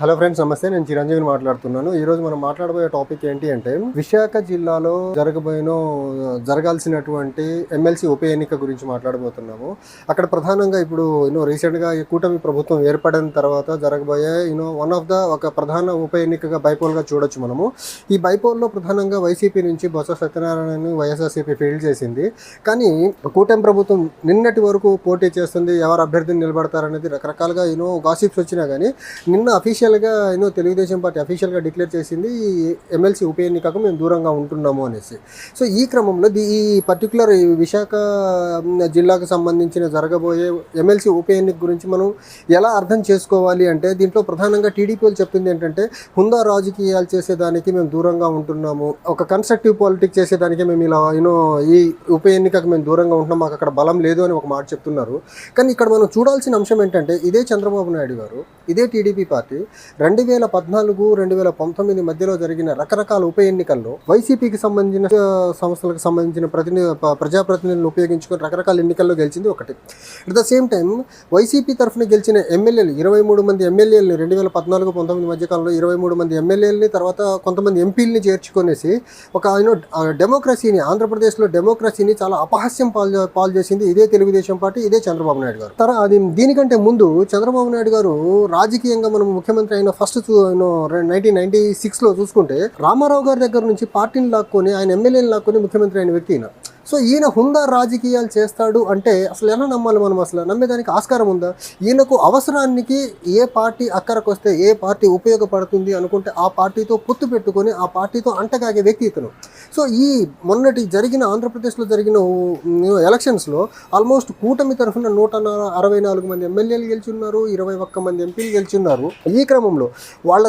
Hello friends నమస్తే. నేను చిరంజీవిని మాట్లాడుతున్నాను. ఈ రోజు మనం మాట్లాడబోయే టాపిక్ ఏంటి అంటే విశాఖ జిల్లాలో జరగబోయిన జరగాల్సినటువంటి ఎమ్మెల్సీ ఉప ఎన్నిక గురించి మాట్లాడబోతున్నాము. అక్కడ ప్రధానంగా ఇప్పుడు యూనో రీసెంట్గా ఈ కూటమి ప్రభుత్వం ఏర్పడిన తర్వాత జరగబోయే యూనో వన్ ఆఫ్ ద ఒక ప్రధాన ఉప ఎన్నికగా బైపోల్గా చూడొచ్చు మనము. ఈ బైపోల్లో ప్రధానంగా వైసీపీ నుంచి బొత్స సత్యనారాయణ వైఎస్ఆర్సీపీ ఫీల్డ్ చేసింది. కానీ కూటమి ప్రభుత్వం నిన్నటి వరకు పోటీ చేస్తుంది ఎవరు అభ్యర్థిని నిలబడతారనేది రకరకాలుగా యూనో గాసిప్స్ వచ్చినా కానీ నిన్న అఫీషియల్ అఫీషియల్గా ఏదో తెలుగుదేశం పార్టీ అఫీషియల్గా డిక్లేర్ చేసింది ఈ ఎమ్మెల్సీ ఉప ఎన్నికకు మేము దూరంగా ఉంటున్నాము అనేసి. సో ఈ క్రమంలో ది- ఈ పర్టికులర్ విశాఖ జిల్లాకు సంబంధించిన జరగబోయే ఎమ్మెల్సీ ఉప ఎన్నిక గురించి మనం ఎలా అర్థం చేసుకోవాలి అంటే దీంట్లో ప్రధానంగా టీడీపీ వాళ్ళు చెప్పింది ఏంటంటే హుందా రాజకీయాలు చేసేదానికి మేము దూరంగా ఉంటున్నాము. ఒక కన్స్ట్రక్టివ్ పాలిటిక్స్ చేసేదానికి మేము ఇలా యూనో ఈ ఉప ఎన్నికకు మేము దూరంగా ఉంటున్నాం. మాకు అక్కడ బలం లేదు అని ఒక మాట చెప్తున్నారు. కానీ ఇక్కడ మనం చూడాల్సిన అంశం ఏంటంటే ఇదే చంద్రబాబు నాయుడు గారు ఇదే టీడీపీ పార్టీ రెండు వేల పద్నాలుగు రెండు వేల పంతొమ్మిది మధ్యలో జరిగిన రకరకాల ఉప ఎన్నికల్లో వైసీపీకి సంబంధించిన సంస్థలకు సంబంధించిన ప్రతినిధి ప్రజాప్రతినిధులను ఉపయోగించుకొని రకరకాల ఎన్నికల్లో గెలిచింది ఒకటి. At the same time YCP తరఫున గెలిచిన ఎమ్మెల్యేలు ఇరవై మూడు మంది ఎమ్మెల్యేలని రెండు వేల పద్నాలుగు పంతొమ్మిది మధ్య కాలంలో ఇరవై మూడు మంది ఎమ్మెల్యేలని తర్వాత కొంతమంది ఎంపీలని చేర్చుకొనేసి ఒక యూనో డెమోక్రసీని ఆంధ్రప్రదేశ్లో డెమోక్రసీని చాలా అపహాస్యం పాలు పాలు చేసింది ఇదే తెలుగుదేశం పార్టీ ఇదే చంద్రబాబు నాయుడు గారు. తర్వాత అది దీనికంటే ముందు చంద్రబాబు నాయుడు గారు రాజకీయంగా మనం ముఖ్యమంత్రి అయిన ఫస్ట్ నైన్టీన్ నైన్టీ సిక్స్లో చూసుకుంటే రామారావు గారి దగ్గర నుంచి పార్టీని లాక్కొని ఆయన ఎమ్మెల్యేని లాక్కొని ముఖ్యమంత్రి అయిన వ్యక్తి ఈయన. సో ఈయన హుందా రాజకీయాలు చేస్తాడు అంటే అసలు ఎలా నమ్మాలి మనం అసలు? నమ్మేదానికి ఆస్కారం ఉందా? ఈయనకు అవసరానికి ఏ పార్టీ అక్కరకు వస్తే ఏ పార్టీ ఉపయోగపడుతుంది అనుకుంటే ఆ పార్టీతో పొత్తు పెట్టుకొని ఆ పార్టీతో అంటగాగే వ్యక్తి ఇతను. సో ఈ మొన్నటి జరిగిన ఆంధ్రప్రదేశ్లో జరిగిన ఎలక్షన్స్లో ఆల్మోస్ట్ కూటమి తరఫున నూట అరవై నాలుగు మంది ఎమ్మెల్యేలు గెలిచున్నారు ఇరవై ఒక్క మంది ఎంపీలు గెలిచున్నారు. ఈ క్రమంలో వాళ్ళ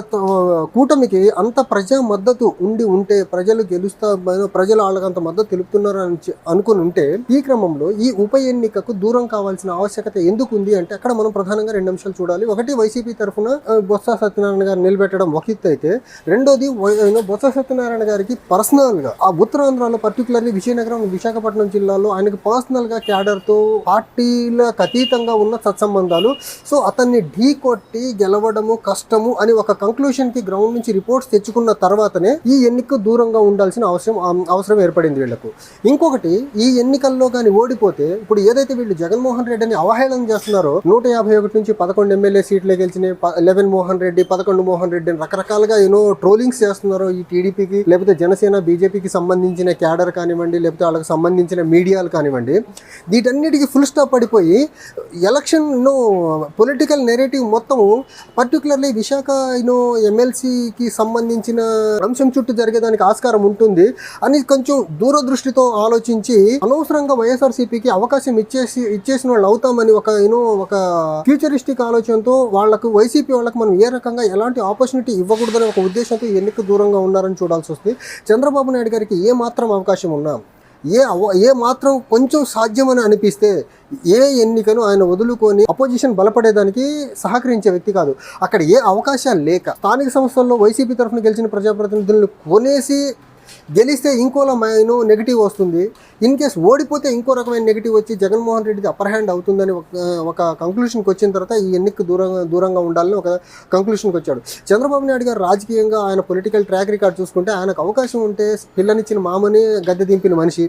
కూటమికి అంత ప్రజా మద్దతు ఉండి ఉంటే ప్రజలు గెలుస్తా ప్రజలు వాళ్ళకి అంత మద్దతు తెలుపుతున్నారు అని అనుకుని ఉంటే ఈ క్రమంలో ఈ ఉప ఎన్నికకు దూరం కావాల్సిన ఆవశ్యకత ఎందుకు ఉంది అంటే అక్కడ మనం ప్రధానంగా రెండు అంశాలు చూడాలి. ఒకటి వైసీపీ తరఫున బొత్స సత్యనారాయణ గారు నిలబెట్టడం ఒక ఎత్తు అయితే రెండోది బొత్స సత్యనారాయణ గారికి పర్సనల్ గా ఆ ఉత్తరాంధ్రలో పర్టికులర్లీ విజయనగరం విశాఖపట్నం జిల్లాలో ఆయనకు పర్సనల్గా క్యాడర్తో పార్టీలకు అతీతంగా ఉన్న సత్సంబంధాలు. సో అతన్ని ఢీ కొట్టి గెలవడము కష్టము అని ఒక కంక్లూషన్కి గ్రౌండ్ నుంచి రిపోర్ట్స్ తెచ్చుకున్న తర్వాతనే ఈ ఎన్నిక దూరంగా ఉండాల్సిన అవసరం అవసరం ఏర్పడింది వీళ్ళకు ఇంకొకటి ఈ ఎన్నికల్లో కానీ ఓడిపోతే ఇప్పుడు ఏదైతే వీళ్ళు జగన్మోహన్ రెడ్డిని అవహేళన చేస్తున్నారో నూట యాభై ఒకటి నుంచి పదకొండు ఎమ్మెల్యే సీట్లే గెలిచిన లెవెన్ మోహన్ రెడ్డి పదకొండు మోహన్ రెడ్డి రకరకాలుగా ఎన్నో ట్రోలింగ్స్ చేస్తున్నారో ఈ టీడీపీకి లేకపోతే జనసేన బీజేపీకి సంబంధించిన క్యాడర్ కానివ్వండి లేకపోతే వాళ్ళకి సంబంధించిన మీడియాలు కానివ్వండి వీటన్నిటికీ ఫుల్ స్టాప్ పడిపోయి ఎలక్షన్ను పొలిటికల్ నెరేటివ్ మొత్తము పర్టికులర్లీ విశాఖ యూనో ఎమ్మెల్సీకి సంబంధించిన అంశం చుట్టూ జరిగేదానికి ఆస్కారం ఉంటుంది అని కొంచెం దూరదృష్టితో ఆలోచించి అనవసరంగా వైఎస్ఆర్సీపీకి అవకాశం ఇచ్చేసి ఇచ్చేసిన వాళ్ళు అవుతామని ఒక యూనో ఒక ఫ్యూచరిస్టిక్ ఆలోచనతో వాళ్ళకు వైసీపీ వాళ్ళకి మనం ఏ రకంగా ఎలాంటి ఆపర్చునిటీ ఇవ్వకూడదనే ఒక ఉద్దేశంతో ఎన్నిక దూరంగా ఉన్నారని చూడాల్సి వస్తుంది. చంద్రబాబు నాయుడు గారికి ఏ మాత్రం అవకాశం ఉన్నా ఏ అవ- ఏ మాత్రం కొంచెం సాధ్యమని అనిపిస్తే ఏ ఎన్నికను ఆయన వదులుకొని అపోజిషన్ బలపడేదానికి సహకరించే వ్యక్తి కాదు. అక్కడ ఏ అవకాశాలు లేక స్థానిక సంస్థల్లో వైసీపీ తరఫున గెలిచిన ప్రజాప్రతినిధులను కొనేసి గెలిస్తే ఇంకోలా మైను నెగిటివ్ వస్తుంది. ఇన్ కేస్ ఓడిపోతే ఇంకో రకమైన నెగిటివ్ వచ్చి జగన్మోహన్ రెడ్డిది అప్పర్ హ్యాండ్ అవుతుందని ఒక ఒక కంక్లూషన్కి వచ్చిన తర్వాత ఈ ఎన్నికకు దూరంగా దూరంగా ఉండాలని ఒక కంక్లూషన్కి వచ్చాడు. చంద్రబాబు నాయుడు గారు రాజకీయంగా ఆయన పొలిటికల్ ట్రాక్ రికార్డ్ చూసుకుంటే ఆయనకు అవకాశం ఉంటే పిల్లనిచ్చిన మామని గద్దె దింపిన మనిషి.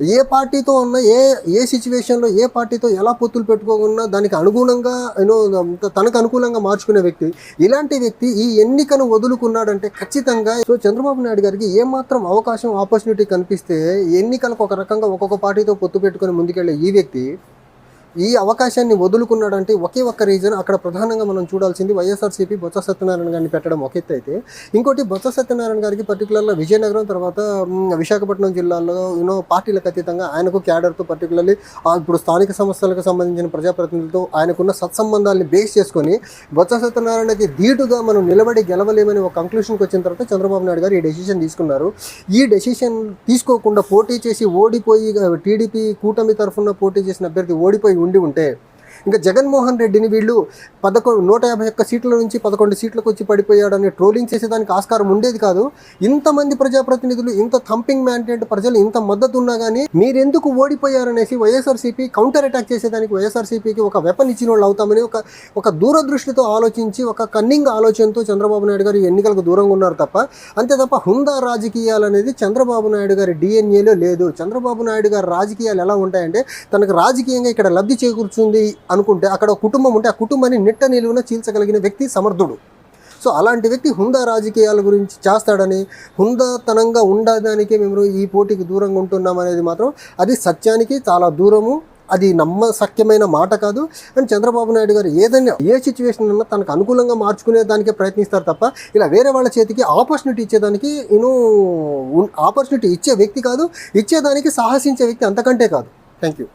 ఏ పార్టీతో ఉన్న ఏ ఏ సిచ్యువేషన్లో ఏ పార్టీతో ఎలా పొత్తులు పెట్టుకోకున్నా దానికి అనుగుణంగా యూనో తనకు అనుకూలంగా మార్చుకునే వ్యక్తి. ఇలాంటి వ్యక్తి ఈ ఎన్నికను వదులుకున్నాడంటే ఖచ్చితంగా సో చంద్రబాబు నాయుడు గారికి ఏమాత్రం అవకాశం ఆపర్చునిటీ కనిపిస్తే ఎన్నికలకు ఒక రకంగా ఒక్కొక్క పార్టీతో పొత్తు పెట్టుకుని ముందుకెళ్ళే ఈ వ్యక్తి ఈ అవకాశాన్ని వదులుకున్నాడంటే ఒకే ఒక్క రీజన్ అక్కడ ప్రధానంగా మనం చూడాల్సింది వైఎస్ఆర్సీపీ బొత్స సత్యనారాయణ గారిని పెట్టడం ఒక ఎత్తు అయితే. ఇంకోటి బొత్స సత్యనారాయణ గారికి పర్టికులర్గా విజయనగరం తర్వాత విశాఖపట్నం జిల్లాలో యూనో పార్టీలకు అతీతంగా ఆయనకు క్యాడర్తో పర్టికులర్లీ ఇప్పుడు స్థానిక సంస్థలకు సంబంధించిన ప్రజాప్రతినిధులతో ఆయనకున్న సత్సంబంధాన్ని బేస్ చేసుకొని బొత్స సత్యనారాయణకి ధీటుగా మనం నిలబడి గెలవలేమని ఒక కంక్లూషన్కి వచ్చిన తర్వాత చంద్రబాబు నాయుడు గారు ఈ డెసిషన్ తీసుకున్నారు. ఈ డెసిషన్ తీసుకోకుండా పోటీ చేసి ఓడిపోయి టీడీపీ కూటమి తరఫున పోటీ చేసిన అభ్యర్థి ఓడిపోయి ఉండి ఉంటే ఇంకా జగన్మోహన్ రెడ్డిని వీళ్ళు పదకొండు నూట యాభై ఒక్క సీట్ల నుంచి పదకొండు సీట్లకు వచ్చి పడిపోయాడని ట్రోలింగ్ చేసేదానికి ఆస్కారం ఉండేది కాదు. ఇంతమంది ప్రజాప్రతినిధులు ఇంత థంపింగ్ మ్యాండేట్ ప్రజలు ఇంత మద్దతు ఉన్నా కానీ మీరెందుకు ఓడిపోయారనేసి వైఎస్ఆర్సీపీ కౌంటర్ అటాక్ చేసేదానికి వైఎస్ఆర్సీపీకి ఒక వెపన్ ఇచ్చిన వాళ్ళు అవుతామని ఒక ఒక దూరదృష్టితో ఆలోచించి ఒక కన్నింగ్ ఆలోచనతో చంద్రబాబు నాయుడు గారు ఎన్నికలకు దూరంగా ఉన్నారు తప్ప అంతే తప్ప హుందా రాజకీయాలు అనేది చంద్రబాబు నాయుడు గారి డిఎన్ఏలో లేదు. చంద్రబాబు నాయుడు గారి రాజకీయాలు ఎలా ఉంటాయంటే తనకు రాజకీయంగా ఇక్కడ లబ్ధి చేకూర్చుంది అనుకుంటే అక్కడ ఒక కుటుంబం ఉంటే ఆ కుటుంబాన్ని నిట్ట నిలువున చీల్చగలిగిన వ్యక్తి సమర్థుడు. సో అలాంటి వ్యక్తి హుందా రాజకీయాల గురించి చేస్తాడని హుందాతనంగా ఉండడానికే మేము ఈ పోటీకి దూరంగా ఉంటున్నాం అనేది మాత్రం అది సత్యానికి చాలా దూరము. అది నమ్మశక్యమైన మాట కాదు. అండ్ చంద్రబాబు నాయుడు గారు ఏదైనా ఏ సిచ్యువేషన్ ఉన్నా తనకు అనుకూలంగా మార్చుకునే దానికే ప్రయత్నిస్తారు తప్ప ఇలా వేరే వాళ్ళ చేతికి ఆపర్చునిటీ ఇచ్చేదానికి నేను ఆపర్చునిటీ ఇచ్చే వ్యక్తి కాదు. ఇచ్చేదానికి సాహసించే వ్యక్తి అంతకంటే కాదు. Thank you